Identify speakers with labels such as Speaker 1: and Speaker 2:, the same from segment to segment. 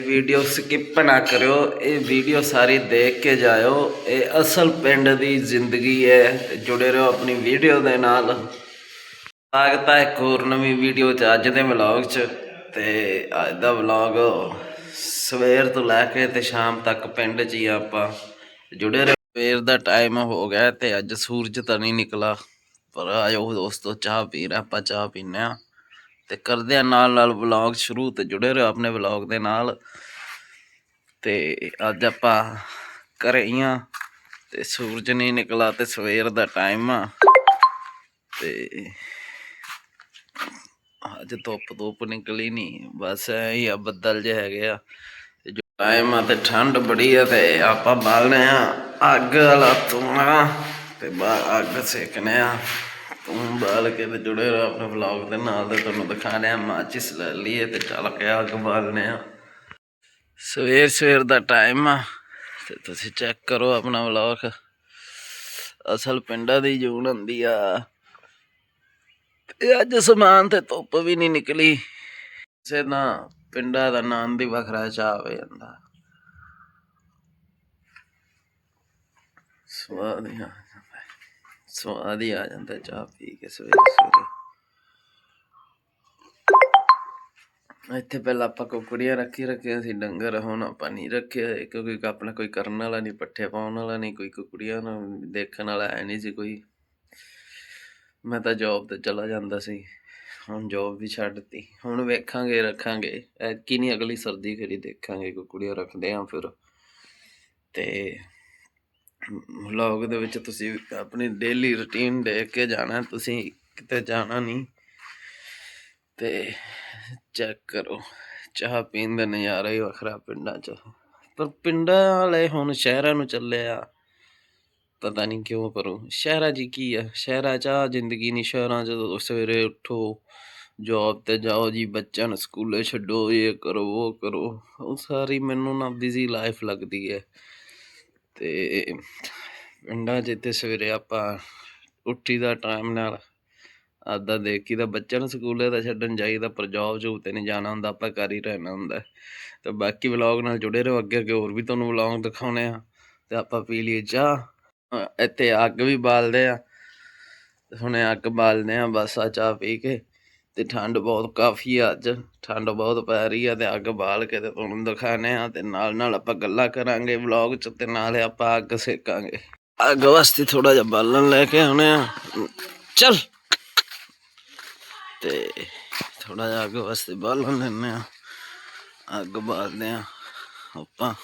Speaker 1: Video skip ਨਾ ਕਰਿਓ, ਇਹ ਵੀਡੀਓ ਸਾਰੀ ਦੇਖ ਕੇ ਜਾਇਓ। ਇਹ ਅਸਲ ਪਿੰਡ ਦੀ ਜ਼ਿੰਦਗੀ ਹੈ, ਜੁੜੇ ਰਹੋ ਆਪਣੀ ਵੀਡੀਓ ਦੇ ਨਾਲ। ਸਵਾਗਤ ਹੈ ਇੱਕ ਹੋਰ ਨਵੀਂ ਵੀਡੀਓ ਚ, ਅੱਜ ਦੇ ਵਲੌਗ ਚ। ਤੇ ਅੱਜ ਦਾ ਵਲੌਗ ਸਵੇਰ ਤੋਂ ਲੈ ਕੇ ਤੇ ਸ਼ਾਮ ਤੱਕ ਪਿੰਡ ਚ ਹੀ ਆਪਾਂ। ਜੁੜੇ ਰਹੋ, ਸਵੇਰ ਦਾ ਟਾਈਮ ਹੋ ਗਿਆ ਤੇ ਅੱਜ ਸੂਰਜ ਤਾਂ ਨਹੀਂ ਨਿਕਲਾ। ਪਰ ਆਇਓ ਦੋਸਤੋ, ਚਾਹ ਪੀ ਰਹੇ ਆਪਾਂ ਚਾਹ ਪੀਨੇ ਆ ਤੇ ਕਰਦੇ ਆ ਨਾਲ ਨਾਲ ਵਲੌਗ ਸ਼ੁਰੂ ਤੇ ਜੁੜੇ ਰਹੋ ਆਪਣੇ ਵਲੌਗ ਦੇ ਨਾਲ। ਤੇ ਅੱਜ ਆਪਾਂ ਘਰੇ ਹੀ ਆ ਤੇ ਸੂਰਜ ਨਹੀਂ ਨਿਕਲਾ ਤੇ ਸਵੇਰ ਦਾ ਟਾਈਮ ਆ। ਤੇ ਅੱਜ ਧੁੱਪ ਧੁੱਪ ਨਿਕਲੀ ਨਹੀਂ, ਬਸ ਐ ਹੀ ਆ, ਬੱਦਲ ਜਿਹੇ ਹੈਗੇ ਆ। ਜੋ ਟਾਈਮ ਆ ਤੇ ਠੰਡ ਬੜੀ ਆ ਤੇ ਆਪਾਂ ਬਾਲਨੇ ਆ ਅੱਗ ਵਾਲਾ ਧੂਣਾ ਤੇ ਬਾਹਰ ਅੱਗ ਸੇਕਨੇ ਆ। ਬਾਲ ਕੇ ਤੇ ਜੁੜੇ ਰਹੋ ਆਪਣੇ ਵਲੌਗ ਦੇ ਨਾਲ ਤੇ ਤੁਹਾਨੂੰ ਦਿਖਾਣੇ ਆ ਮਾਚਿਸ ਲੈ ਲਈਏ ਤੇ ਚੱਲ ਕੇ ਅੱਗ ਬਾਲਨੇ ਆ। ਸਵੇਰ ਸਵੇਰ ਦਾ ਟਾਈਮ ਆ ਤੇ ਤੁਸੀਂ ਚੈੱਕ ਕਰੋ ਆਪਣਾ ਵਲੌਗ ਅਸਲ ਪਿੰਡਾਂ ਦੀ ਜੂਨ ਹੁੰਦੀ ਆ। ਤੇ ਅੱਜ ਸਮਾਨ ਤੇ ਧੁੱਪ ਵੀ ਨਹੀਂ ਨਿਕਲੀ। ਸੇ ਨਾ ਪਿੰਡਾਂ ਦਾ ਨਾਂ ਦੀ ਵੱਖਰਾ ਚਾਹ ਹੋ ਜਾਂਦਾ। ਸਵਾਦ ਹੀ ਆ ਸਵਾਦ ਹੀ ਆ ਜਾਂਦਾ ਚਾਹ ਪੀ ਕੇ ਸਵੇਰੇ ਸਵੇਰੇ। ਇੱਥੇ ਪਹਿਲਾਂ ਆਪਾਂ ਕੁਕੜੀਆਂ ਰੱਖੀ ਰੱਖੀਆਂ ਸੀ, ਡੰਗਰ ਹੁਣ ਆਪਾਂ ਨਹੀਂ ਰੱਖੇ ਕਿਉਂਕਿ ਆਪਣਾ ਕੋਈ ਕਰਨ ਵਾਲਾ ਨਹੀਂ, ਪੱਠੇ ਪਾਉਣ ਵਾਲਾ ਨਹੀਂ, ਕੋਈ ਕੁਕੜੀਆਂ ਨੂੰ ਦੇਖਣ ਵਾਲਾ ਹੈ ਨਹੀਂ ਸੀ ਕੋਈ। ਮੈਂ ਤਾਂ ਜੌਬ ਤੇ ਚਲਾ ਜਾਂਦਾ ਸੀ, ਹੁਣ ਜੌਬ ਵੀ ਛੱਡਤੀ ਹੁਣ ਵੇਖਾਂਗੇ, ਰੱਖਾਂਗੇ। ਐਤਕੀ ਨਹੀਂ ਅਗਲੀ ਸਰਦੀ ਖਰੀ ਦੇਖਾਂਗੇ, ਕੁਕੜੀਆਂ ਰੱਖਦੇ ਆਂ ਫਿਰ। ਤੇ ਵਲੌਗ ਦੇ ਵਿੱਚ ਤੁਸੀਂ ਆਪਣੀ ਡੇਲੀ ਰੁਟੀਨ ਦੇਖ ਕੇ ਜਾਣਾ, ਤੁਸੀਂ ਕਿਤੇ ਜਾਣਾ ਨਹੀਂ। ਤੇ ਚੈੱਕ ਕਰੋ, ਚਾਹ ਪੀਣ ਦਾ ਨਜ਼ਾਰਾ ਹੀ ਵੱਖਰਾ ਪਿੰਡਾਂ 'ਚ। ਪਰ ਪਿੰਡਾਂ ਵਾਲੇ ਹੁਣ ਸ਼ਹਿਰਾਂ ਨੂੰ ਚੱਲੇ ਆ, ਪਤਾ ਨਹੀਂ ਕਿਉਂ ਪਰ ਸ਼ਹਿਰਾਂ 'ਚ ਕੀ ਆ? ਸ਼ਹਿਰਾਂ 'ਚ ਆ ਜ਼ਿੰਦਗੀ ਨਹੀਂ, ਸ਼ਹਿਰਾਂ 'ਚ ਸਵੇਰੇ ਉੱਠੋ ਜੌਬ ਤੇ ਜਾਓ ਜੀ, ਬੱਚਿਆਂ ਨੂੰ ਸਕੂਲੇ ਛੱਡੋ, ਇਹ ਕਰੋ, ਉਹ ਕਰੋ। ਉਹ ਸਾਰੀ ਮੈਨੂੰ ਨਾ ਬਿਜ਼ੀ ਲਾਈਫ ਲੱਗਦੀ ਹੈ। ਤੇ ਪਿੰਡਾਂ 'ਚ ਤੇ ਸਵੇਰੇ ਆਪਾਂ ਉੱਠੀ ਦਾ ਟਾਈਮ ਨਾਲ ਆਦਾ ਦੇਖੀ ਦਾ ਬੱਚਿਆਂ ਨੂੰ ਸਕੂਲੇ ਤਾਂ ਛੱਡਣ ਜਾਈਦਾ, ਪਰ ਜੋਬ ਜੂਬ ਤੇ ਨਹੀਂ ਜਾਣਾ ਹੁੰਦਾ, ਆਪਾਂ ਘਰ ਹੀ ਰਹਿਣਾ ਹੁੰਦਾ। ਤੇ ਬਾਕੀ ਵਲੋਗ ਨਾਲ ਜੁੜੇ ਰਹੋ, ਅੱਗੇ ਅੱਗੇ ਹੋਰ ਵੀ ਤੁਹਾਨੂੰ ਵਲੋਗ ਦਿਖਾਉਣੇ ਆ। ਅਤੇ ਆਪਾਂ ਪੀ ਲਈਏ ਚਾਹ। ਇੱਥੇ ਅੱਗ ਵੀ ਬਾਲਦੇ ਆ। ਤੇ ਹੁਣੇ ਅੱਗ ਬਾਲਦੇ ਆ, ਬਸ ਆ ਚਾਹ ਪੀ ਕੇ। ਤੇ ਠੰਡ ਬਹੁਤ ਕਾਫੀ ਆ ਅੱਜ। ਠੰਡ ਬਹੁਤ ਪੈ ਰਹੀ ਆ ਤੇ ਅੱਗ ਬਾਲ ਕੇ ਤੇ ਤੁਹਾਨੂੰ ਦਿਖਾਣੇ ਆ ਤੇ ਨਾਲ ਨਾਲ ਆਪਾਂ ਗੱਲਾਂ ਕਰਾਂਗੇ ਵਲੌਗ ਚ ਤੇ ਨਾਲ ਆਪਾਂ ਅੱਗ ਸੇਕਾਂਗੇ। ਅੱਗ ਵਾਸਤੇ ਥੋੜਾ ਜਿਹਾ ਬਾਲਣ ਲੈ ਕੇ ਆਉਣੇ ਆ। ਚੱਲ। ਤੇ ਥੋੜਾ ਜਿਹਾ ਅੱਗ ਵਾਸਤੇ ਬਾਲਣ ਲੈਣੇ ਆ ਅੱਗ ਬਾਲਦੇ ਆ ਆਪਾਂ।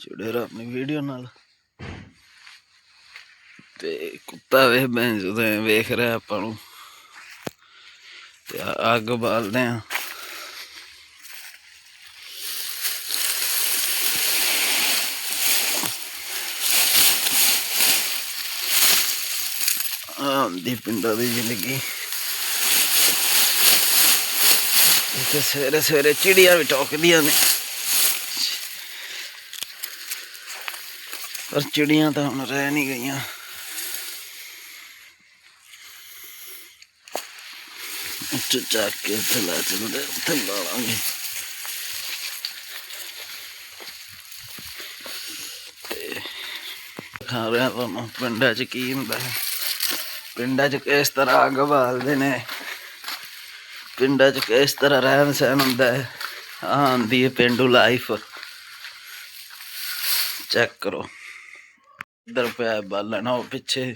Speaker 1: ਜੁੜੇ ਰਹੋ ਆਪਣੀ ਵੀਡੀਓ ਨਾਲ। ਤੇ ਕੁੱਤਾ ਵੇਖ ਬੈਂਜ ਉਹਦੇ ਵੇਖ ਰਿਹਾ ਆਪਾਂ ਨੂੰ। ਤੇ ਅੱਗ ਬਾਲਦੇ ਆ। ਆਂਦੀ ਪਿੰਡਾਂ ਦੀ ਜ਼ਿੰਦਗੀ। ਇੱਥੇ ਸਵੇਰੇ ਸਵੇਰੇ ਚਿੜੀਆਂ ਵੀ ਟੋਕਦੀਆਂ ਨੇ। ਪਰ ਚਿੜੀਆਂ ਤਾਂ ਹੁਣ ਰਹਿ ਨਹੀਂ ਗਈਆਂ। ਉੱਚ ਚੱਕ ਕੇ ਥੱਲਾ ਚਲਦੇ ਥੱਲਾ ਲਾਂਗੇ ਤੇ ਖਾ ਰਿਹਾ ਤੁਹਾਨੂੰ ਪਿੰਡਾਂ 'ਚ ਕੀ ਹੁੰਦਾ ਹੈ ਪਿੰਡਾਂ 'ਚ ਕਿਸ ਤਰ੍ਹਾਂ ਅੱਗ ਬਾਲਦੇ ਨੇ ਪਿੰਡਾਂ 'ਚ ਕਿਸ ਤਰ੍ਹਾਂ ਰਹਿਣ ਸਹਿਣ ਹੁੰਦਾ ਹੈ ਆਹ ਆਉਂਦੀ ਹੈ ਪਿੰਡੂ ਲਾਈਫ ਚੈੱਕ ਕਰੋ ਇੱਧਰ ਪਿਆ ਹੈ ਬਾਲਣ ਉਹ ਪਿੱਛੇ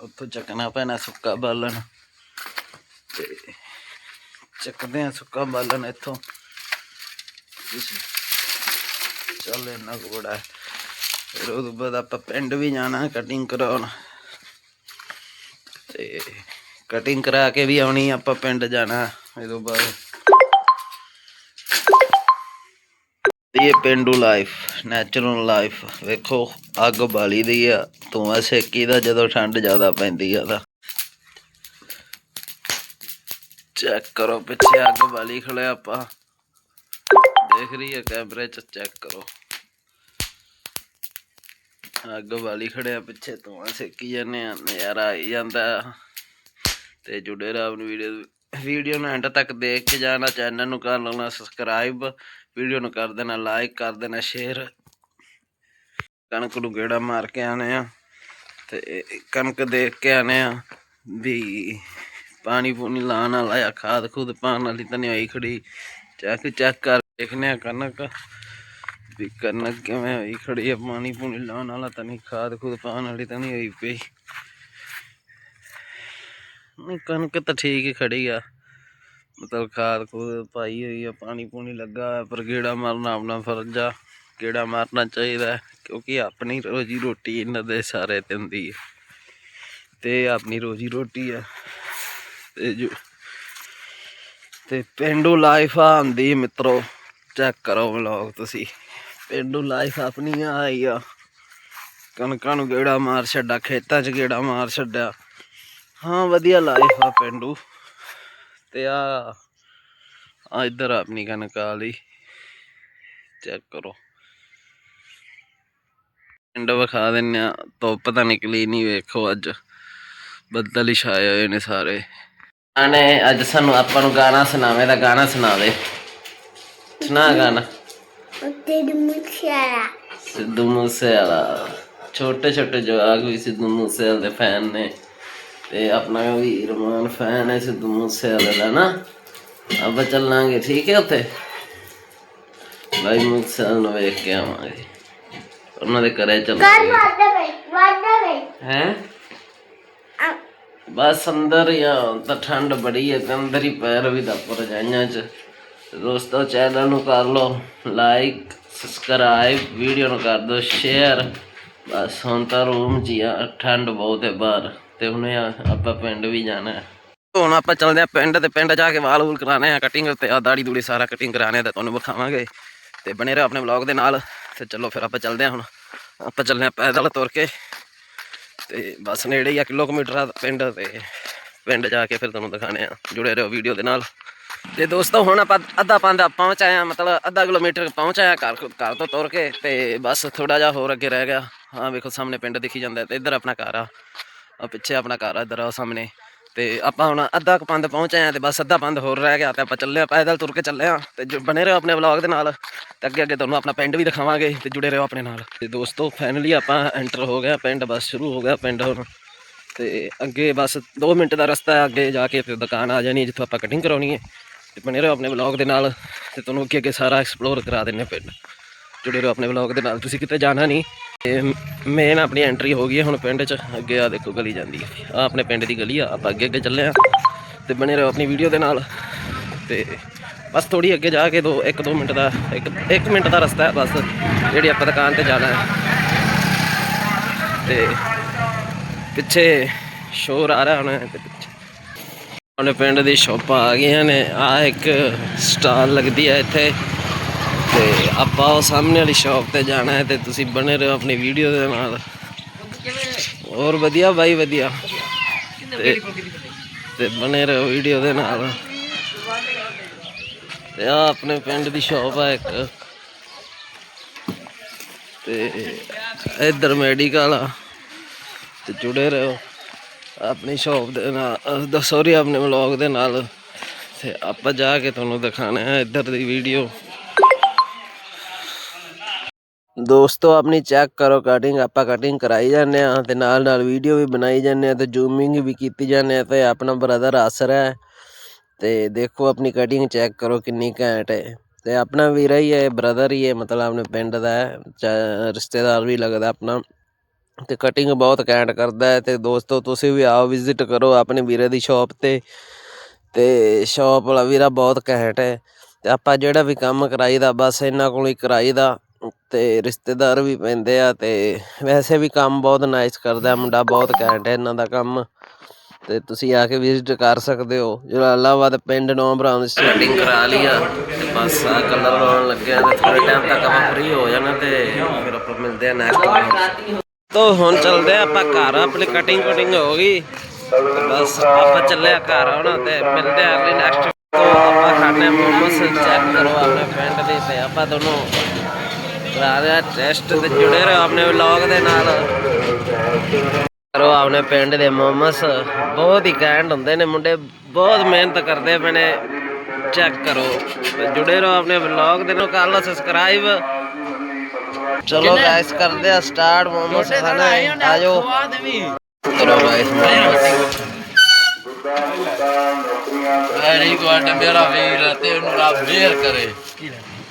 Speaker 1: ਉੱਥੋਂ ਚੱਕਣਾ ਪੈਣਾ ਸੁੱਕਾ ਬਾਲਣ ਤੇ ਚੱਕਦੇ ਆ ਸੁੱਕਾ ਬਾਲਣ ਇੱਥੋਂ। ਚੱਲ ਇੰਨਾ ਕੁ ਫਿਰ ਉਹ ਤੋਂ ਬਾਅਦ ਆਪਾਂ ਪਿੰਡ ਵੀ ਜਾਣਾ ਕਟਿੰਗ ਕਰਾਉਣ। ਤੇ ਕਟਿੰਗ ਕਰਾ ਕੇ ਵੀ ਆਉਣੀ ਆਪਾਂ ਪਿੰਡ ਜਾਣਾ ਇਹ ਤੋਂ ਬਾਅਦ ਇਹ ਪਿੰਡੂ ਲਾਈਫ ਨੈਚੁਰਲ ਲਾਈਫ ਵੇਖੋ, ਅੱਗ ਬਾਲੀ ਦੀ ਆ। ਧੂਆਂ ਸੇਕੀ ਦਾ ਜਦੋਂ ਠੰਡ ਜ਼ਿਆਦਾ ਪੈਂਦੀ ਆ ਤਾਂ। ਚੈੱਕ ਕਰੋ, ਪਿੱਛੇ ਅੱਗ ਵਾਲੀ ਖੜਿਆ ਆਪਾਂ। ਦੇਖ ਰਹੀ ਹੈ ਕੈਮਰੇ ਚ ਚੈੱਕ ਕਰੋ। ਅੱਗ ਵਾਲੀ ਖੜਿਆ ਪਿੱਛੇ ਧੂਆਂ ਸੇਕੀ ਜਾਂਦੇ ਆ, ਨਜ਼ਾਰਾ ਆਈ ਜਾਂਦਾ। ਤੇ ਜੁੜੇ ਰਹੋ ਆਪਣੀ ਵੀਡੀਓ ਵੀਡੀਓ ਨੂੰ ਐਂਡ ਤੱਕ ਦੇਖ ਕੇ ਜਾਣਾ ਚੈਨਲ ਨੂੰ ਕਰ ਲੈਣਾ ਸਬਸਕ੍ਰਾਈਬ ਵੀਡੀਓ ਨੂੰ ਕਰ ਦੇਣਾ ਲਾਈਕ ਕਰ ਦੇਣਾ ਸ਼ੇਅਰ ਕਣਕ ਨੂੰ ਗੇੜਾ ਮਾਰ ਕੇ ਆਣੇ ਆ, ਤੇ ਕਣਕ ਦੇਖ ਕੇ ਆਣੇ ਆ ਵੀ ਪਾਣੀ ਪੂਣੀ ਲਾਉਣ ਵਾਲਾ ਆ, ਖਾਦ ਖੁਦ ਪਾਉਣ ਵਾਲੀ ਤਾਂ ਨਹੀਂ ਹੋਈ ਖੜੀ। ਚੈੱਕ ਚੈੱਕ ਕਰ ਦੇਖਨੇ ਆ ਕਣਕ ਵੀ ਕਣਕ ਕਿਵੇਂ ਹੋਈ ਖੜੀ ਆ। ਪਾਣੀ ਪੂਣੀ ਲਾਉਣ ਵਾਲਾ ਤਾਂ ਨਹੀਂ, ਖਾਦ ਖੁਦ ਪਾਉਣ ਵਾਲੀ ਤਾਂ ਨਹੀਂ ਹੋਈ ਪਈ। ਕਣਕ ਤਾਂ ਠੀਕ ਹੀ ਖੜੀ ਆ। ਮਤਲਬ ਖਾਦ ਖੂਦ ਪਾਈ ਹੋਈ ਆ, ਪਾਣੀ ਪੂਣੀ ਲੱਗਾ ਹੋਇਆ, ਪਰ ਗੇੜਾ ਮਾਰਨਾ ਆਪਣਾ ਫਰਜ਼ ਆ। ਗੇੜਾ ਮਾਰਨਾ ਚਾਹੀਦਾ ਕਿਉਂਕਿ ਆਪਣੀ ਰੋਜੀ ਰੋਟੀ ਇਹਨਾਂ ਦੇ ਸਾਰੇ ਤੇ ਹੁੰਦੀ ਹੈ। ਤੇ ਆਪਣੀ ਰੋਜੀ ਰੋਟੀ ਆ। ਤੇ ਜੋ ਤੇ ਪਿੰਡੂ ਲਾਈਫ ਆ ਮਿੱਤਰੋ ਚੈੱਕ ਕਰੋ ਵਲੌਗ ਤੁਸੀਂ। ਪਿੰਡੂ ਲਾਈਫ ਆਪਣੀ ਆਈ ਆ। ਕਣਕਾਂ ਨੂੰ ਗੇੜਾ ਮਾਰ ਛੱਡਾ ਖੇਤਾਂ 'ਚ ਗੇੜਾ ਮਾਰ ਛੱਡਿਆ। ਹਾਂ, ਵਧੀਆ ਲਾਈਫ ਆ ਪਿੰਡੂ। ਤੇ ਆ ਆ ਇੱਧਰ ਆਪਣੀ ਕਣਕ ਆ ਵਾਲੀ। ਚੈੱਕ ਕਰੋ। ਪਿੰਡ ਵਿਖਾ ਦਿੰਨੇ ਆ, ਧੁੱਪ ਤਾਂ ਨਿਕਲੀ ਨਹੀਂ ਵੇਖੋ ਅੱਜ। ਬੱਦਲ ਹੀ ਛਾਏ ਹੋਏ ਨੇ ਸਾਰੇ। ਆਨੇ ਅੱਜ ਸਾਨੂੰ ਆਪਾਂ ਨੂੰ ਗਾਣਾ ਸੁਣਾਵੇ ਦਾ ਗਾਣਾ ਸੁਣਾ ਦੇ ਸੁਣਾ ਗਾਣਾ।
Speaker 2: ਉੱਤੇ ਦੀ ਮੁਖਿਆ
Speaker 1: ਸਿੱਧੂ ਮੂਸੇ ਵਾਲਾ ਛੋਟੇ ਛੋਟੇ ਜਵਾਕ ਵੀ ਸਿੱਧੂ ਮੂਸੇ ਵਾਲੇ ਦੇ ਫੈਨ ਨੇ। ਤੇ ਆਪਣਾ ਵੀ ਰਮਾਨ ਫੈਨ ਹੈ ਸਿੱਧੂ ਮੂਸੇ ਵਾਲੇ ਦਾ ਨਾ। ਆਪਾਂ ਚੱਲਾਂਗੇ ਠੀਕ ਹੈ ਉੱਥੇ? ਬਾਈ ਮੂਸੇ ਵਾਲੇ ਨੂੰ ਵੇਖ ਕੇ ਆਵਾਂਗੇ। ਉਹਨਾਂ ਦੇ ਘਰੇ
Speaker 2: ਕਰ
Speaker 1: ਚੱਲਾਂਗੇ
Speaker 2: ਵਾਦਾ ਵੇ ਵਾਦਾ ਵੇ
Speaker 1: ਹੈ? ਬਸ ਅੰਦਰ ਹੀ ਆ, ਹੁਣ ਤਾਂ ਠੰਡ ਬੜੀ ਹੈ ਤੇ ਅੰਦਰ ਹੀ ਪੈਰ ਵੀ ਦੱਪ ਰਜਾਈਆਂ ਚ। ਦੋਸਤੋ ਚੈਨਲ ਨੂੰ ਕਰ ਲਓ ਲਾਈਕ ਸਬਸਕ੍ਰਾਈਬ ਵੀਡੀਓ ਨੂੰ ਕਰ ਦਿਓ ਸ਼ੇਅਰ ਬਸ ਹੁਣ ਤਾਂ ਰੂਮ 'ਚ ਹੀ ਆ, ਠੰਡ ਬਹੁਤ ਹੈ ਬਾਹਰ, ਤੇ ਹੁਣੇ ਆ- ਆਪਾਂ ਪਿੰਡ ਵੀ ਜਾਣਾ ਹੈ। ਹੁਣ ਆਪਾਂ ਚੱਲਦੇ ਆ ਪਿੰਡ ਤੇ ਪਿੰਡ ਜਾ ਕੇ ਵਾਲ ਵੂਲ ਕਰਾਣੇ ਆ ਕਟਿੰਗ ਤੇ ਆ, ਦਾੜੀ ਦੂੜੀ ਸਾਰਾ ਕਟਿੰਗ ਕਰਾਣੇ ਆ, ਤੇ ਤੁਹਾਨੂੰ ਵਿਖਾਵਾਂਗੇ। ਤੇ ਬਣੇ ਰਹੋ ਆਪਣੇ ਵਲੌਗ ਦੇ ਨਾਲ, ਤੇ ਚਲੋ ਫਿਰ ਆਪਾਂ ਚੱਲਦੇ ਆ ਹੁਣ। ਆਪਾਂ ਚੱਲਦੇ ਆ ਪੈਦਲ ਤੁਰ ਕੇ। ਤੇ ਬਸ ਨੇੜੇ ਹੀ ਆ ਕਿਲੋਮੀਟਰ ਆ ਪਿੰਡ ਤੇ ਪਿੰਡ ਜਾ ਕੇ ਫਿਰ ਤੁਹਾਨੂੰ ਦਿਖਾਣੇ ਆ ਜੁੜੇ ਰਹੋ ਵੀਡੀਓ ਦੇ ਨਾਲ। ਤੇ ਦੋਸਤੋ, ਹੁਣ ਆਪਾਂ ਅੱਧਾ ਪੰਦਾ ਪਹੁੰਚ ਆਏ ਆ ਮਤਲਬ ਅੱਧਾ ਕਿਲੋਮੀਟਰ ਪਹੁੰਚ ਆਇਆ ਘਰ ਘਰ ਤੋਂ ਤੁਰ ਕੇ ਤੇ ਬਸ ਥੋੜਾ ਜਿਹਾ ਹੋਰ ਅੱਗੇ ਰਹਿ ਗਿਆ। ਹਾਂ, ਵੇਖੋ ਸਾਹਮਣੇ ਪਿੰਡ ਦਿਖੀ ਜਾਂਦਾ ਤੇ ਇੱਧਰ ਆਪਣਾ ਘਰ ਆ। ਆ ਪਿੱਛੇ ਆਪਣਾ ਘਰ ਆ, ਇੱਧਰ ਆ ਸਾਹਮਣੇ। ਤੇ ਆਪਾਂ ਹੁਣ ਅੱਧਾ ਕੁ ਪੰਦ ਪਹੁੰਚ ਆਏ ਆ ਤੇ ਬਸ ਅੱਧਾ ਪੰਦ ਹੋਰ ਰਹਿ ਗਿਆ ਤੇ ਆਪਾਂ ਚੱਲੇ ਆ, ਪੈਦਲ ਤੁਰ ਕੇ ਚੱਲੇ ਆ ਤੇ ਜੋ ਬਣੇ ਰਹੋ ਆਪਣੇ ਵਲੌਗ ਦੇ ਨਾਲ ਤੇ ਅੱਗੇ ਅੱਗੇ ਤੁਹਾਨੂੰ ਆਪਣਾ ਪਿੰਡ ਵੀ ਦਿਖਾਵਾਂਗੇ ਤੇ ਜੁੜੇ ਰਹੋ ਆਪਣੇ ਨਾਲ। ਤੇ ਦੋਸਤੋ ਫਾਈਨਲੀ ਆਪਾਂ ਐਂਟਰ ਹੋ ਗਿਆ, ਪਿੰਡ ਬਸ ਸ਼ੁਰੂ ਹੋ ਗਿਆ ਪਿੰਡ ਹੁਣ। ਤੇ ਅੱਗੇ ਬਸ 2 ਮਿੰਟ ਦਾ ਰਸਤਾ ਹੈ, ਅੱਗੇ ਜਾ ਕੇ ਫਿਰ ਦੁਕਾਨ ਆ ਜਾਣੀ ਹੈ, ਜਿੱਥੋਂ ਆਪਾਂ ਕਟਿੰਗ ਕਰਾਉਣੀ ਹੈ। ਤੇ ਬਣੇ ਰਹੋ ਆਪਣੇ ਵਲੌਗ ਦੇ ਨਾਲ ਤੇ ਤੁਹਾਨੂੰ ਅੱਗੇ ਅੱਗੇ ਸਾਰਾ ਐਕਸਪਲੋਰ ਕਰਾ ਦਿੰਨੇ ਪਿੰਡ। ਜੁੜੇ ਰਹੋ ਆਪਣੇ ਵਲੌਗ ਦੇ ਨਾਲ। ਤੁਸੀਂ ਕਿਤੇ ਜਾਣਾ ਨਹੀਂ, ਤੇ ਮੇਨ ਆਪਣੀ ਐਂਟਰੀ ਹੋ ਗਈ ਹੈ ਹੁਣ ਪਿੰਡ 'ਚ। ਅੱਗੇ ਆ ਦੇਖੋ ਗਲੀ ਜਾਂਦੀ ਹੈ। ਆ ਆਪਣੇ ਪਿੰਡ ਦੀ ਗਲੀ ਆ, ਆਪਾਂ ਅੱਗੇ ਅੱਗੇ ਚੱਲੇ ਆ ਤੇ ਬਣੇ ਰਹੋ ਆਪਣੀ ਵੀਡੀਓ ਦੇ ਨਾਲ। ਤੇ ਬਸ ਥੋੜੀ ਅੱਗੇ ਜਾ ਕੇ ਦੋ 1-2 ਮਿੰਟ ਦਾ 1 1 ਮਿੰਟ ਦਾ ਰਸਤਾ ਹੈ ਬਸ, ਜਿਹੜੀ ਆਪਾਂ ਦੁਕਾਨ ਤੇ ਜਾਣਾ ਹੈ। ਤੇ ਪਿੱਛੇ ਸ਼ੋਰ ਆ ਰਿਹਾ ਹੁਣ, ਤੇ ਪਿੱਛੇ ਆਪਣੇ ਪਿੰਡ ਦੀ ਸ਼ੋਪਾਂ ਆ ਗਈਆਂ ਨੇ। ਆ ਇੱਕ ਸਟਾਲ ਲੱਗਦੀ ਹੈ ਇੱਥੇ। ਤੇ ਆਪਾਂ ਉਹ ਸਾਹਮਣੇ ਵਾਲੀ ਸ਼ਾਪ ਤੇ ਜਾਣਾ ਹੈ ਤੇ ਤੁਸੀਂ ਬਣੇ ਰਹੋ ਆਪਣੀ ਵੀਡੀਓ ਦੇ ਨਾਲ। ਹੋਰ ਵਧੀਆ ਬਾਈ, ਵਧੀਆ। ਤੇ ਤੇ ਬਣੇ ਰਹੋ ਵੀਡੀਓ ਦੇ ਨਾਲ। ਤੇ ਆ ਆਪਣੇ ਪਿੰਡ ਦੀ ਸ਼ਾਪ ਆ ਇੱਕ। ਤੇ ਇੱਧਰ ਮੈਡੀਕਲ ਆ। ਤੇ ਜੁੜੇ ਰਹੋ ਆਪਣੀ ਸ਼ਾਪ ਦੇ ਨਾਲ। ਸੌਰੀ ਆਪਣੇ ਵਲੌਗ ਦੇ ਨਾਲ। ਤੇ ਆਪਾਂ ਜਾ ਕੇ ਤੁਹਾਨੂੰ ਦਿਖਾਣਾ ਹੈ ਇੱਧਰ ਦੀ ਵੀਡੀਓ ਦੋਸਤੋ, ਆਪਣੀ ਚੈੱਕ ਕਰੋ ਕਟਿੰਗ ਆਪਾਂ ਕਟਿੰਗ ਕਰਾਈ ਜਾਂਦੇ ਆ ਤੇ ਨਾਲ ਨਾਲ ਵੀਡੀਓ ਵੀ ਬਣਾਈ ਜਾਂਦੇ ਆ ਤੇ ਜ਼ੂਮਿੰਗ ਵੀ ਕੀਤੀ ਜਾਂਦੇ ਆ ਤੇ ਆਪਣਾ ਬ੍ਰਦਰ ਆਸਰ ਹੈ। ਤੇ ਦੇਖੋ, ਆਪਣੀ ਕਟਿੰਗ ਚੈੱਕ ਕਰੋ ਕਿੰਨੀ ਘੈਂਟ ਹੈ। ਤੇ ਆਪਣਾ ਵੀਰਾ ਹੀ ਹੈ ਬ੍ਰਦਰ ਹੀ ਹੈ, ਮਤਲਬ ਆਪਣੇ ਪਿੰਡ ਦਾ ਹੈ ਰਿਸ਼ਤੇਦਾਰ ਵੀ ਲੱਗਦਾ ਆਪਣਾ। ਤੇ ਕਟਿੰਗ ਬਹੁਤ ਘੈਂਟ ਕਰਦਾ ਹੈ ਤੇ ਦੋਸਤੋ, ਤੁਸੀਂ ਵੀ ਆਓ ਵਿਜ਼ਿਟ ਕਰੋ ਆਪਣੇ ਵੀਰੇ ਦੀ ਸ਼ਾਪ ਤੇ। ਤੇ ਸ਼ਾਪ ਵਾਲਾ ਵੀਰਾ ਬਹੁਤ ਘੈਂਟ ਹੈ। ਤੇ ਆਪਾਂ ਜਿਹੜਾ ਵੀ ਕੰਮ ਕਰਾਈਦਾ, ਬਸ ਇਹਨਾਂ ਕੋਲ ਹੀ ਕਰਾਈਦਾ। ਤੇ ਰਿਸ਼ਤੇਦਾਰ ਵੀ ਪੈਂਦੇ ਆ ਤੇ ਵੈਸੇ ਵੀ ਕੰਮ ਬਹੁਤ ਨਾਈਸ ਕਰਦਾ ਮੁੰਡਾ ਬਹੁਤ ਘੈਂਟ ਹੈ ਇਹਨਾਂ ਦਾ ਕੰਮ। ਤੇ ਤੁਸੀਂ ਆ ਕੇ ਵਿਜ਼ਿਟ ਕਰ ਸਕਦੇ ਹੋ, ਜਲਾਲਾਬਾਦ ਪਿੰਡ ਨੌ ਬਰਾਮ ਸਟੇਟਿੰਗ ਕਰਾ ਲਈ ਆ। ਤੇ ਬਸ ਆ ਕਲਰ ਲਾਉਣ ਲੱਗਿਆ ਤੇ ਥੋੜੇ ਟਾਈਮ ਤੱਕ ਆਪਾਂ ਫ੍ਰੀ ਹੋ ਜਾਣਾ ਤੇ ਫਿਰ ਆਪਾਂ ਮਿਲਦੇ ਆ ਨੈਕਸਟ ਤੋ ਹੁਣ ਚੱਲਦੇ ਆ ਆਪਾਂ ਘਰ, ਆਪਣੀ ਕਟਿੰਗ ਕਟਿੰਗ ਹੋ ਗਈ। ਬਸ ਆਪਾਂ ਚੱਲੇ ਆ ਘਰ ਹੁਣ ਤੇ ਮਿਲਦੇ ਆ ਅਗਲੀ ਨੈਕਸਟ ਤੋ ਆਪਾਂ ਖਾਣੇ ਮੋਮੋਸ ਚੈੱਕ ਕਰੋ ਆਪਣੇ ਪਿੰਡ ਦੇ ਤੇ ਆਪਾਂ ਦੋਨੋਂ। ਕਰਾ ਰਿਹਾ ਟੈਸਟ ਤੇ ਜੁੜੇ ਰਹੋ ਆਪਣੇ ਵਲੌਗ ਦੇ ਨਾਲ। ਕਰੋ ਆਪਣੇ ਪਿੰਡ ਦੇ ਮੋਮਸ। ਬਹੁਤ ਹੀ ਕੈਂਡ ਹੁੰਦੇ ਨੇ ਮੁੰਡੇ ਬਹੁਤ ਮਿਹਨਤ ਕਰਦੇ ਪਏ ਨੇ। ਚੈੱਕ ਕਰੋ। ਜੁੜੇ ਰਹੋ ਆਪਣੇ ਵਲੌਗ ਦੇ ਨਾਲ। ਕਰ ਲਓ ਸਬਸਕ੍ਰਾਈਬ ਚਲੋ ਗਾਇਸ ਕਰਦੇ ਆ ਸਟਾਰਟ ਮੋਮਸ ਖਾਣੇ ਆਜੋ। ਕਰੋ ਗਾਇਸ ਮੋਮਸ।
Speaker 3: ਵੈਰੀ ਗੁੱਡ ਮੇਰਾ ਵੀਰ ਤੇ ਉਹਨੂੰ ਰੱਬ ਜੇਰ ਕਰੇ।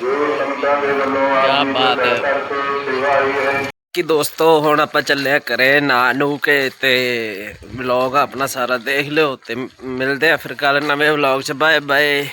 Speaker 3: ਕੀ ਬਾਤ ਹੈ।
Speaker 1: ਕਿ ਦੋਸਤੋ ਹੁਣ ਆਪਾਂ ਚੱਲੇ ਆ ਘਰੇ ਨਾ ਨੂੰ ਕੇ ਤੇ ਵਲੌਗ ਆਪਣਾ ਸਾਰਾ ਦੇਖ ਲਿਓ ਤੇ ਮਿਲਦੇ ਆ ਫਿਰ ਕੱਲ ਨਵੇਂ ਵਲੌਗ ਚ। Bye bye